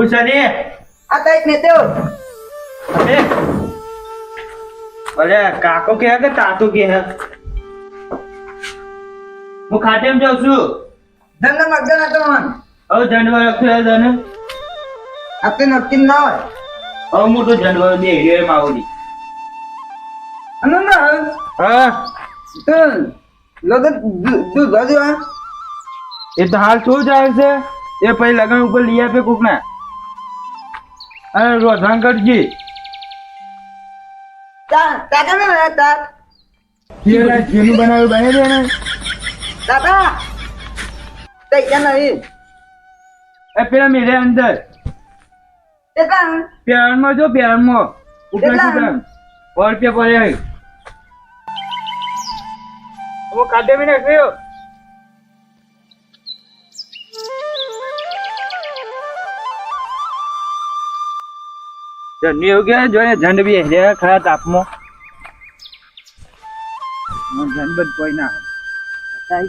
પૂછાની આ તાઈક એક નેતો અરે અરે કાકો કે કે તાતો કે હે હું ખાટેમ જાઉં છું. ધન મગજો ના તો મન. હવે જાનવર રખ્યો છે ને? આ તો નક્કી ના હોય. હવે મોટો જાનવર બે હિરે માવડી અને ના હા? તો લોકો દૂધ દૂધ એ તો હાલ શું જાય છે. એ પછી લગન ઉપર લઈ આપે કોક ના અને રોધણ કરજે તા તાતા ને રે તા. બનાવ્યું બને છે ને ક્યાં નહીં એ પેલા મેરે અંદર. પ્યારમાં જો પ્યારમાં સો રૂપિયા પડે હું કાઢે બી નાખ્યો. જન્મી એવું કે જોઈએ ઝંડ બી હેરે ખરા તાપમાં હું ઝંડ બધ કોઈ ના થાય.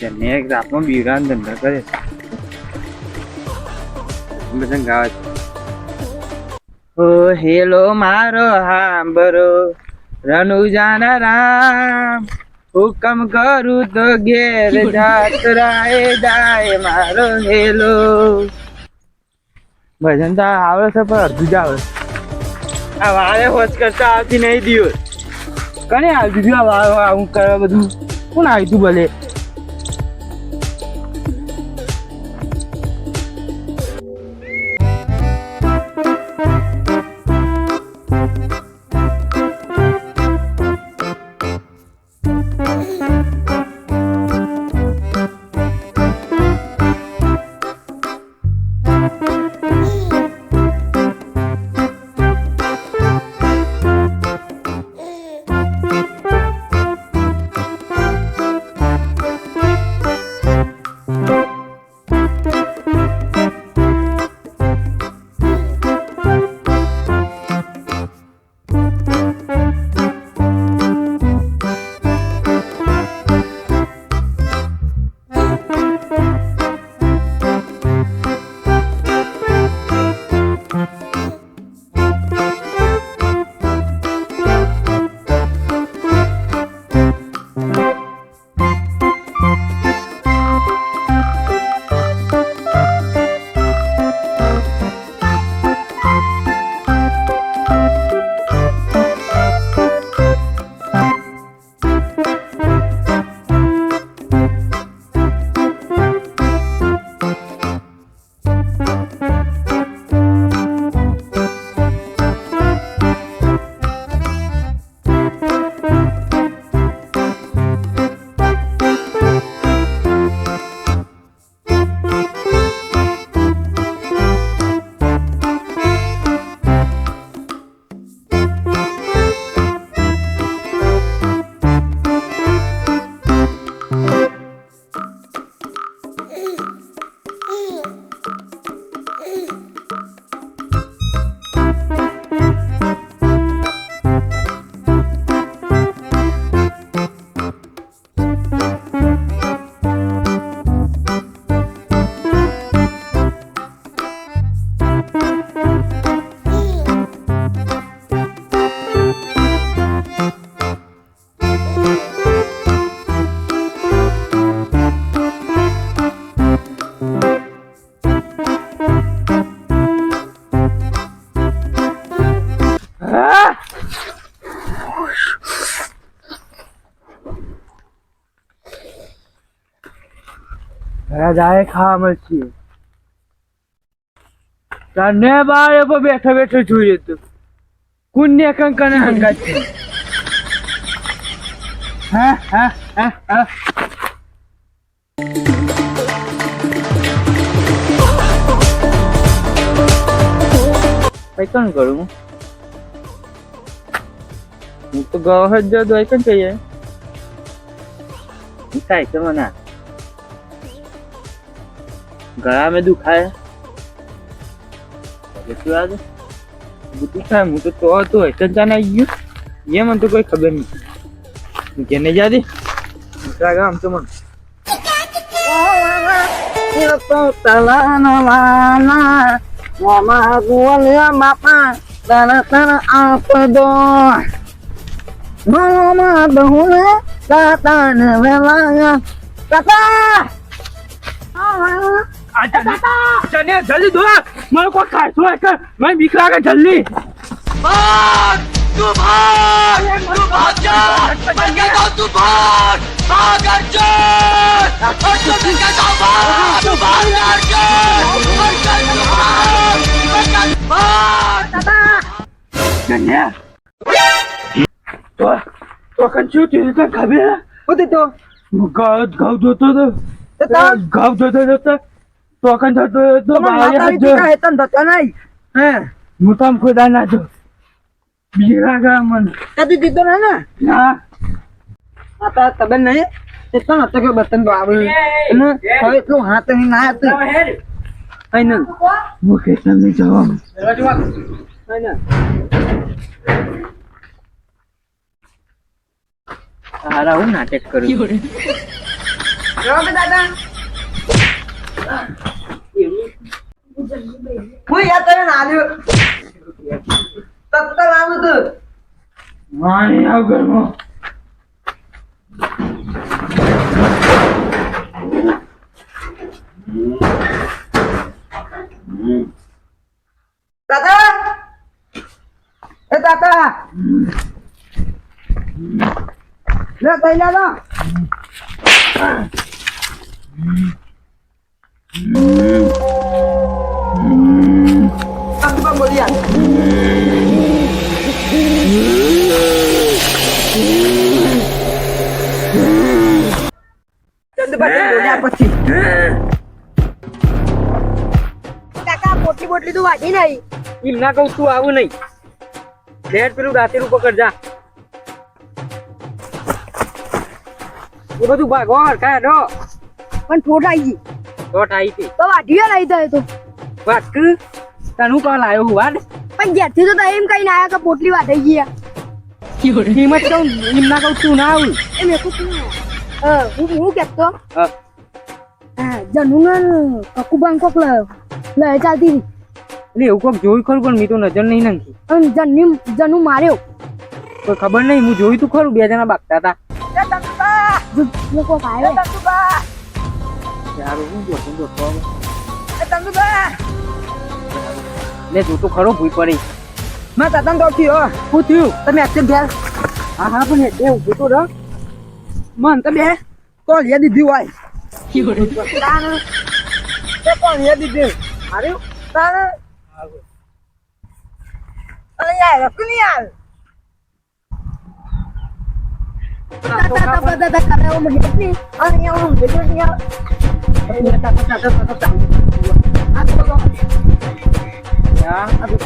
જન્મી એક તાપમાં બીગાન ધંધા કરે બધા ગાવે છે. ઓ હેલો, મારો હાંભરો રનુજાના રામ હુકમ કરું તો ઘેર જાત્રાએ જાય મારો હેલો ભજન તો આવે છે, પણ અડધું જ આવે આ વારે હોશ કરતા આવતી નહીં દિવસ કને આવતી આ આવું કરવા બધું? કોણ આવ્યું તું ભલે? રાજાએ ખાવા મળશે તને બાર પર બેઠો બેઠો જોઈએ તો કુન્ય કંકન હંગાત. છે હા હા હા હા. કઈ કણ કરું હું તો ગયો જ જો દોઈ કન કહીએ છે મને. ગળા મેં દુખાય. શું આજે? દુખાય હું તો તો હતો ચંચા આવી ગયું. એ મને તો કોઈ ખબર નહીં કેને જા દે દૂસરા ગામ તો મને ચને જલ્દી દો મને કોઈ ખાસો હે કર મને બીક લાગે જલ્દી. ભાગ તું ભાગ તું ભાગ જા! બંગે તો તું ભાગ ભાગ અર્જુન અર્જુન બંગે તો ભાગ તું ભાગ અર્જુન અર્જુન તું ભાગ બંગે ભાગ દાદા ચને તો તો કંચુ તું તો ખબર હતી તો? ઘઉં જોતો તો ઘઉં જોતો જોતો. તો કન જતો તો માતાજી જો. હેતન થતો નહીં. હે હું તો આમ ખોદા ના જો. બીક લાગે મને. કદી દીધો ને ને? ના. આ તો ખબર નહીં. એટલો નતો કે બતન તો આવે અને હવે એટલું હાથ અહીં ના હતું. અહીં નહીં હું ખેતર નહીં જવા હારા હું નાટક કરું દાદા. હું યાદ કરે ને આલ્યો તત્ત લાવું તું માણી આવ ઘરમાં. દાદા એ દાદા લે કઈ લો Yan પછી કાકા પોટલી બોટલી તો વાટી નહીં એમ ના કહું તું આવું નહીં. લેટ પેલું રાતેરું પકડ જા. એ બધું ભાગવા હરખા ડો પણ ઠોઠ આવી ગઈ. દોટ આવી હતી. તો વાટી લઈ જાય તો વાત કર હું કોલ આવ્યો હું વાડ? પણ જ્યાંથી તો એમ એમ ના આયા કે પોટલી વાટાઈ ગયા. હિંમત કહું એમ ના કહું તું ના આવું. એમ એકું તું. હું હું કહેતો હા. હા જનુને કકુબાન કોક લ લય ચાલતી હતી. એટલે એવું કોક જોયું ખરું પણ મી તો નજર નહીં નાખી. અને જનની જનુ માર્યો. કોઈ ખબર નહીં હું જોયું તું ખરું બે જણા બાગતા હતા જો- જો કોક આવ્યો. યાર હું જોતો જોતો. લે જોતો ખરો ભૂઈ પડી મેં તતન તો થયો હું થયું તમે અત્યારે ઘેર હા હા પણ એ ઉભું તો રહ મન તો બે કોલ દીધી હોય તે કોલ દીધી અરે તારે અરે યાર રખની યાર તા યા આ તો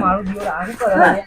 મારું દિવસ આવું કરે લે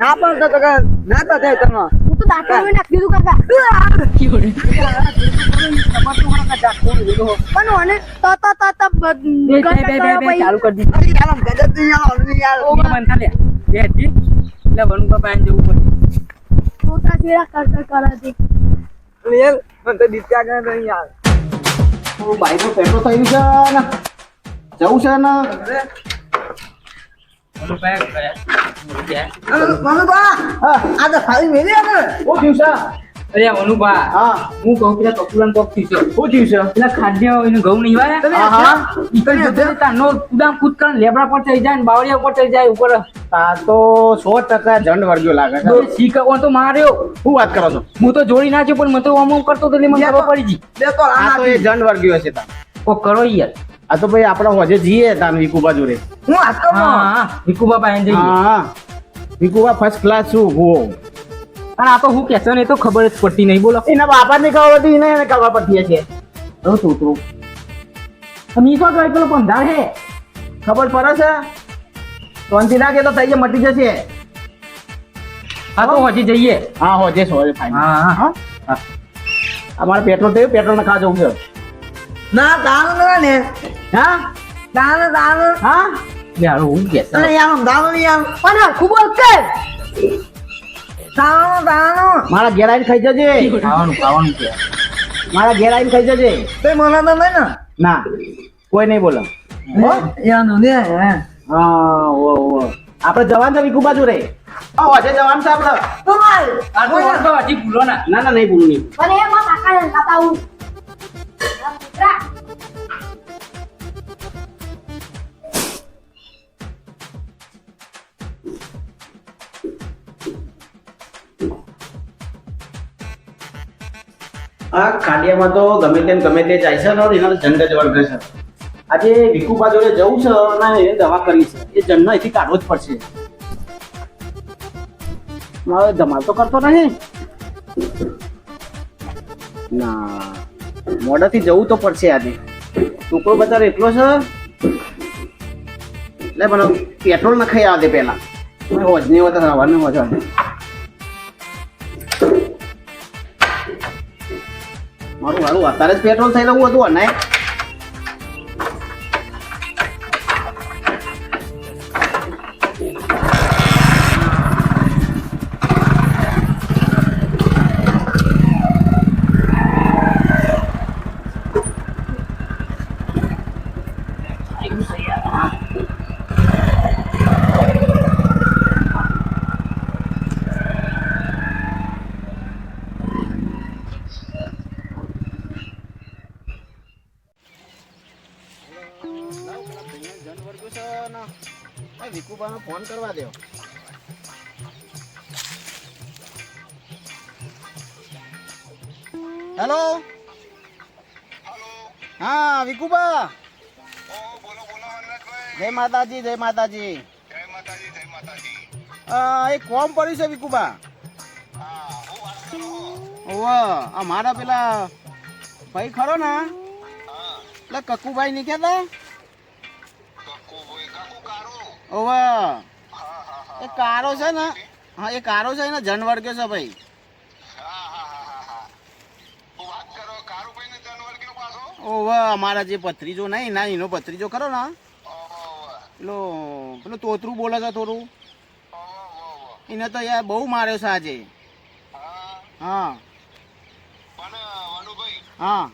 ના પણ તો કે ના તો થાય તમે. હું તો દાંતણમાં નાખી દીધું કાકા. પણ મને તો તો તો તો બે બે બે બે બે ચાલુ કરી દીધું. અરે યાર ગજબ નહીં યાર. ઓલું યાર મન ખાલે બે જી એટલે વનુ બાપા આને જવું પડે છોકરા જેવા કરતા કરા કરે લેલ મન તો દીત્યા ગયા નહીં યાર બાઈકનું પેટ્રોલ થઈ છે ને જવું છે ને વનુ પેક ગયા મનુબા આ છે મનુભા જાય ઉપર આ તો સો ટકા જંડ વર્ગ્યો લાગે છે તો માર્યો શું વાત કરો હું તો જોડી નાખ્યો પણ મને તો આમ કરતો તો મને પડી ગઈ જંડ વર્ગ્યો હશે તા કરો યાર આ તો ભાઈ આપણે હોજે જઈએ તાન વિકુબા જોડે હું હા હા વિકુબા પાસે જઈએ. હા વિકુબા ફર્સ્ટ ક્લાસ છું ભૂવો પણ આ તો હું કહેશો ને તો ખબર જ પડતી નહીં. બોલો. એના બાપાને ખબર હતી એને એને ખબર પડતી હશે. હવે છોકરું તમે શું કહે પેલો પંધાર છે ખબર પડે છે? શાંતિ રાખે તો થઈ મટી જશે. હા તો હજી જઈએ. હા હોજે સોરે ફાઈન હા હા. હા? અમારે પેટ્રોલ થયું પેટ્રોલ નખા જવું છે ના દાન ને હા? દાન દાન હા? યાર હું કહેશો અરે યાર દાન યાર પણ હરખું બોલ કે દાન દાન મારા ઘેર આવીને ખાઈ જજે ખાવાનું ખાવાનું કે મારા ઘેર આવીને ખાઈ જજે તે મને તો નહીં ને ના કોઈ નહીં બોલો યાર હા ઓ ઓ આપણે જવાન છે વિકુ બાજુ રે હોજે જવાન છે આપણે તો માલ આ તો આ તો હજી ભૂલો ના ના ના નહીં ભૂલું નહીં અરે એમાં કાકા ને કાતા હું આ ખાડિયામાં તો ગમે તેમ ગમે તે જાય છે ને એના જંગ જ વર્ગે છે. આજે વિકુબા જોડે જવું છે અને એને દવા કરવી છે. એ જન્મ અહીંથી કાઢવો જ પડશે. મારે ધમાલ તો કરતો નહીં. ના, મોડાથી જવું તો પડશે આજે. ટુકડો બજાર એટલો છે. એટલે મને પેટ્રોલ ન ખાઈ આવે પેલા હોજની હોત હવાનું હોજ મારું અત્યારે જ પેટ્રોલ થઈ રહ્યું હતું અને ફોન કરવા દો હેલો? હા વિકુબા. જય માતાજી જય માતાજી. એક ફોર્મ પડ્યું છે વિકુબા. આ મારા પેલા ભાઈ ખરો ને? એટલે કકુભાઈ નીકળ્યા હતા ઓવે એ કારો છે ને હા એ કારો છે ને જન વર્ગ્યો છે ભાઈ. ઓવે અમારા જે પથરીજો નહીં ના એનો પથરીજો ખરો ને પેલો પેલો તોતરું બોલે છે થોડું. એને તો યાર બહુ માર્યો છે આજે. હા. હા.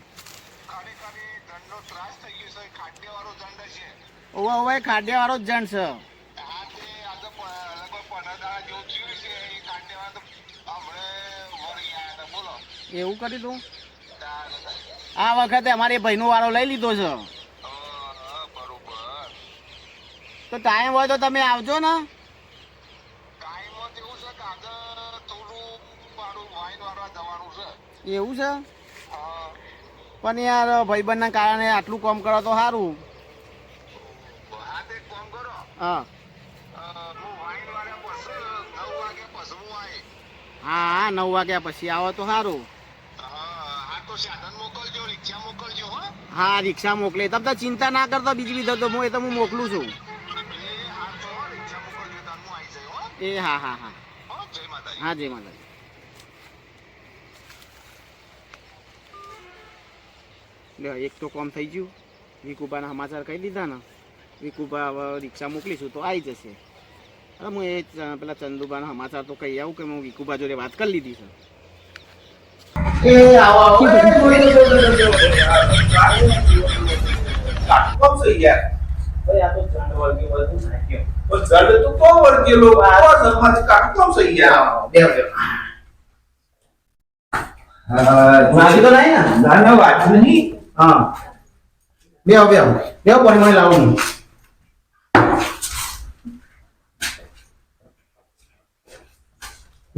ઓવે ઓવે ખાડિયા વાળો જ જણ છે. એવું કરી તું? આ વખતે અમારે ભાઈનો વાળો લઈ લીધો છે. તો ટાઈમ હોય તો તમે આવજો ને. એવું છે પણ યાર ભાઈબંધના કારણે આટલું કામ કરો તો સારું. હા. હા હા નવ વાગ્યા પછી આવો તો સારું. હા રિક્ષા મોકલે. તમે તો ચિંતા ના કરતો બીજી બીજો તો હું એ તો હું મોકલું છું. એ હા હા હા હા. જય માતાજી. લે એક તો કોમ થઈ ગયું. વિકુબાના સમાચાર કહી દીધા ને. વિકુબા હવે રિક્ષા મોકલીશું તો આવી જશે. હવે હું એ પેલા ચંદુબાના સમાચાર તો કહી આવું કે હું વિકુબા જોડે વાત કરી લીધી છે. બે બે વાંચી તો નહીં ને? ના ના વાંચ્યું નહીં. હા. બે પાણી મને.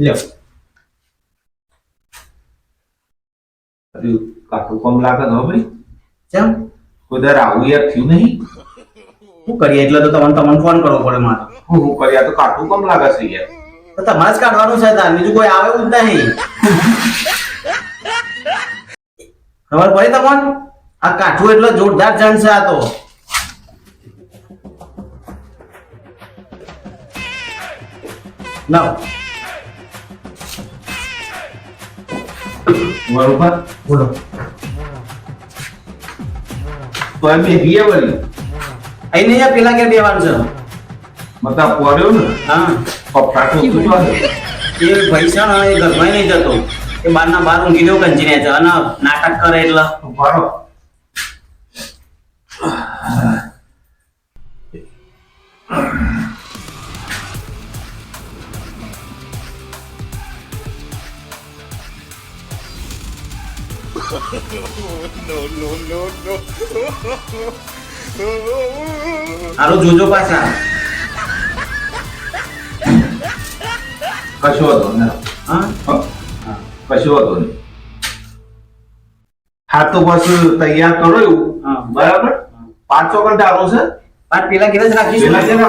લાવું હું લ્યો અરે કાકુ કોમ લાગે તો ભાઈ કેમ કોઈ આવું યાર થયું નહીં શું કરીએ એટલે તો તમને તમને ફોન કરવો પડે મારે હું હું કર્યા તો કાકુ કોમ લાગે છે યાર તો તમારે જ કાઢવાનું છે તાર બીજું કોઈ આવે જ નહીં ખબર પડી તમને આ કાઠું એટલે જોરદાર જણ છે આ તો લાવ બરોબર બોલો. તો એમ બે ગીએ વળી. અહીં નહીં પેલા કે બેવાનું છે? મતલબ પડ્યો ને? હા. પપ્પા તો શું કરે? એ ભાઈ છે ને એ ઘરમાં નહીં જતો. એ બારના બાર ઊંઘી દેવું કંચીને છે. અને નાટક કરે એટલે. બરો હાલો જોજો પાછા. કશો હતો ને હા? કશો હતો હા તો બસ તૈયાર કરો એવું. બરાબર? પાંચસો ઘંટા આવો છે? પાંચ પેલા કેટલા રાખીશું. રાખો.